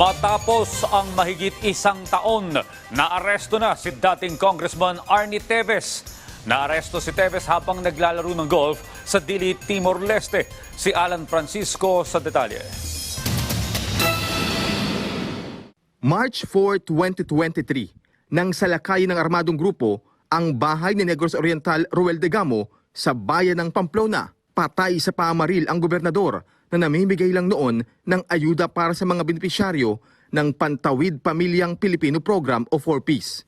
Matapos ang mahigit isang taon, naaresto na si dating Congressman Arnie Teves. Naaresto si Teves habang naglalaro ng golf sa Dili, Timor-Leste. Si Alan Francisco sa detalye. March 4, 2023, nang salakay ng armadong grupo ang bahay ni Negros Oriental Ruel de Gamo sa bayan ng Pamplona. Patay sa pamaril ang gobernador na namimigay lang noon ng ayuda para sa mga benepisyaryo ng Pantawid Pamilyang Pilipino Program o 4Ps.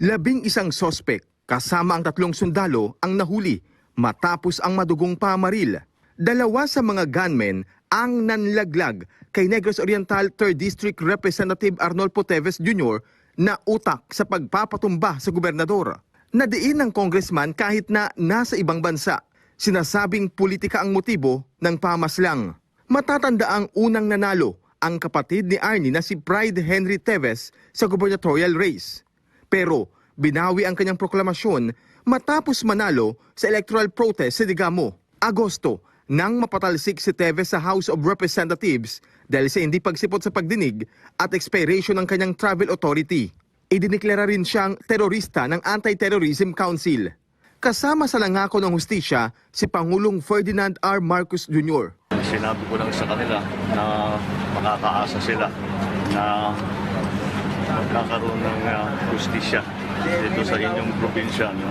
Labing isang sospek kasama ang tatlong sundalo ang nahuli matapos ang madugong pamaril. Dalawa sa mga gunmen ang nanlaglag kay Negros Oriental 3rd District Representative Arnolfo Teves Jr. na utak sa pagpapatumba sa gobernador. Nadiin ng congressman kahit na nasa ibang bansa. Sinasabing politika ang motibo ng pamaslang. Matatanda ang unang nanalo ang kapatid ni Arnie na si Pride Henry Teves sa gubernatorial race. Pero binawi ang kanyang proklamasyon matapos manalo sa electoral protest sa Digamo, Agosto, nang mapatalsik si Teves sa House of Representatives dahil sa hindi pagsipot sa pagdinig at expiration ng kanyang travel authority. Idineklara rin siyang terorista ng Anti-Terrorism Council. Kasama sa nangako ng hustisya si Pangulong Ferdinand R. Marcos Jr. Sinabi ko lang sa kanila na makakaasa sila na magkakaroon ng uh, justisya dito sa inyong probinsya na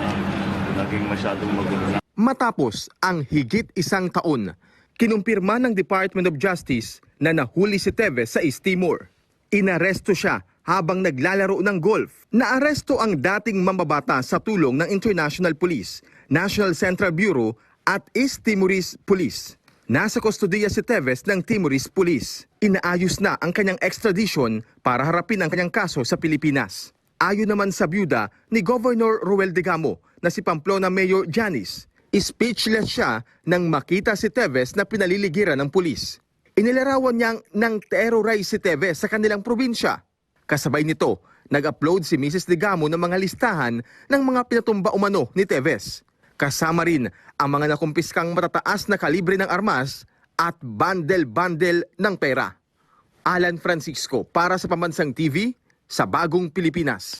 naging masyadong magulo. Matapos ang higit isang taon, kinumpirma ng Department of Justice na nahuli si Teves sa East Timor. Inaresto siya habang naglalaro ng golf. Naaresto ang dating mambabata sa tulong ng International Police, National Central Bureau at East Timorese Police. Nasa kustodiya si Teves ng Timorese Police. Inaayos na ang kanyang extradition para harapin ang kanyang kaso sa Pilipinas. Ayon naman sa byuda ni Governor Ruel de Gamo na si Pamplona Mayor Janice, speechless siya nang makita si Teves na pinaliligiran ng pulis. Inilarawan niyang nang terrorize si Teves sa kanilang probinsya. Kasabay nito, nag-upload si Mrs. De Gamo ng mga listahan ng mga pinatumba umano ni Teves. Kasama rin ang mga nakumpiskang matataas na kalibre ng armas at bandel-bandel ng pera. Alan Francisco para sa Pambansang TV sa Bagong Pilipinas.